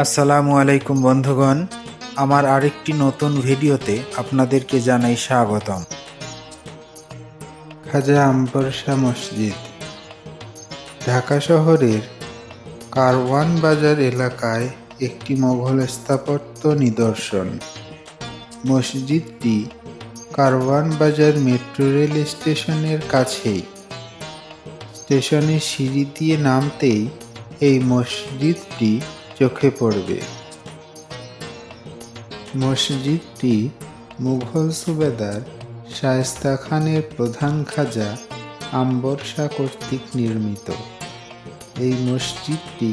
আসসালামু আলাইকুম বন্ধুগণ, আমার আরেকটি নতুন ভিডিওতে আপনাদেরকে জানাই স্বাগতম। খাজা আম্বরশা মসজিদ, ঢাকা শহরের কারওয়ান বাজার এলাকায় একটি মোঘল স্থাপত্য নিদর্শন। মসজিদটি কারওয়ান বাজার মেট্রো রেল স্টেশনের কাছেই। স্টেশনের সিঁড়ি দিয়ে নামতেই এই মসজিদটি চোখে পড়বে। মসজিদটি মুঘল সুবেদার শায়েস্তা খানের প্রধান খাজা আম্বর কর্তৃক নির্মিত। এই মসজিদটি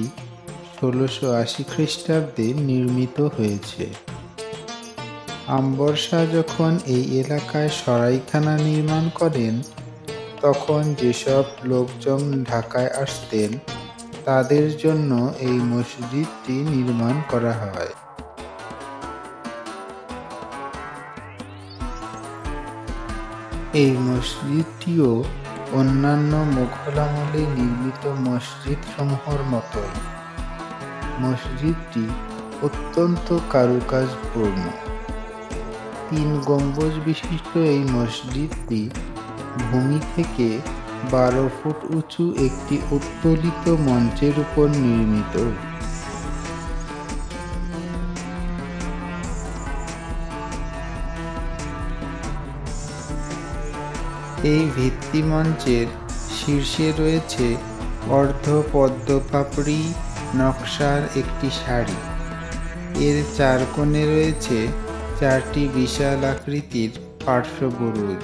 ষোলোশো আশি খ্রিস্টাব্দে নির্মিত হয়েছে। আম্বর যখন এই এলাকায় সরাইখানা নির্মাণ করেন, তখন যেসব লোকজন ঢাকায় আসতেন তাদের জন্য এই মসজিদটি নির্মাণ করা হয়। এই মসজিদটিও অন্যান্য মুঘল আমলে নির্মিত মসজিদ সমূহর মতোই। মসজিদটি অত্যন্ত কারুকাজপূর্ণ। তিন গম্বুজ বিশিষ্ট এই মসজিদটি ভূমি থেকে বারো ফুট উঁচু একটি উত্তোলিত মঞ্চের উপর নির্মিত। এই ভিত্তিমঞ্চের শীর্ষে রয়েছে অর্ধ পদ্ম পাপড়ি নকশার একটি শাড়ি। এর চার কোণে রয়েছে চারটি বিশাল আকৃতির পার্শ্ব বুরুজ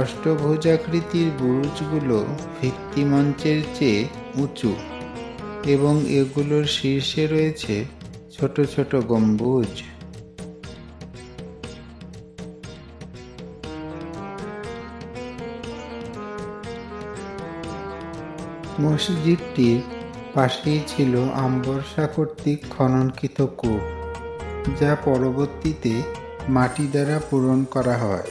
অষ্টভুজাকৃতির বুরুজগুলো ভিত্তিমঞ্চের চেয়ে উঁচু এবং এগুলোর শীর্ষে রয়েছে ছোট ছোট গম্বুজ। মসজিদটির পাশেই ছিল আম্বরসা কর্তৃক খননকৃত কূপ, যা পরবর্তীতে মাটি দ্বারা পূরণ করা হয়।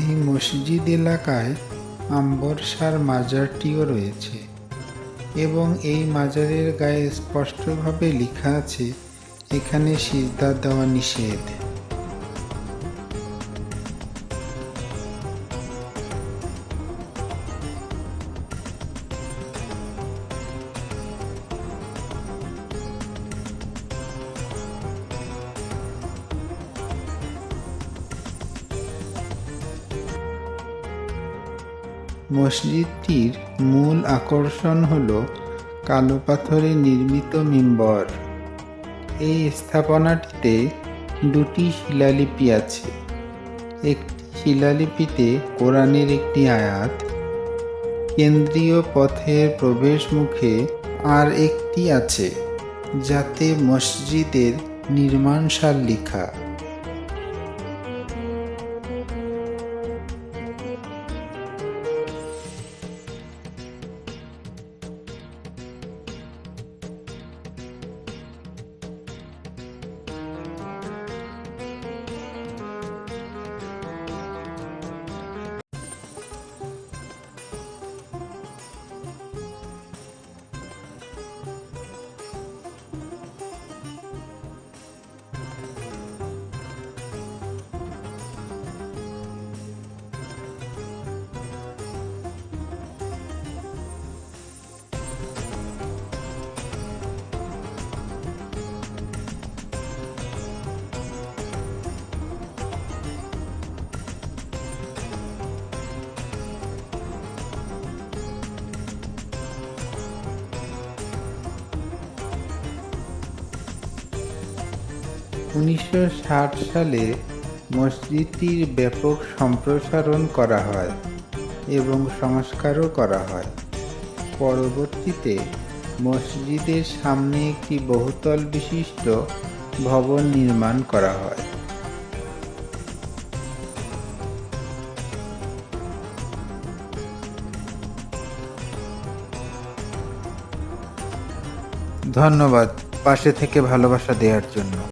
এই মসজিদ এলাকায় আম্বরসার মাজারটিও রয়েছে এবং এই মাজারের গায়ে স্পষ্টভাবে লেখা আছে, এখানে সিজদা দেওয়া নিষেধ। মসজিদটির মূল আকর্ষণ হল কালো পাথরে নির্মিত মিম্বর। এই স্থাপনাটিতে দুটি শিলালিপি আছে। একটি শিলালিপিতে কোরআনের একটি আয়াত, কেন্দ্রীয় পথের প্রবেশ মুখে আর একটি আছে, যাতে মসজিদের নির্মাণ সাল লেখা। উনিশশো ষাট সালে মসজিদটির ব্যাপক সম্প্রসারণ করা হয় এবং সংস্কারও করা হয়। পরবর্তীতে মসজিদের সামনে একটি বহুতল বিশিষ্ট ভবন নির্মাণ করা হয়। ধন্যবাদ, পাশে থেকে ভালোবাসা দেওয়ার জন্য।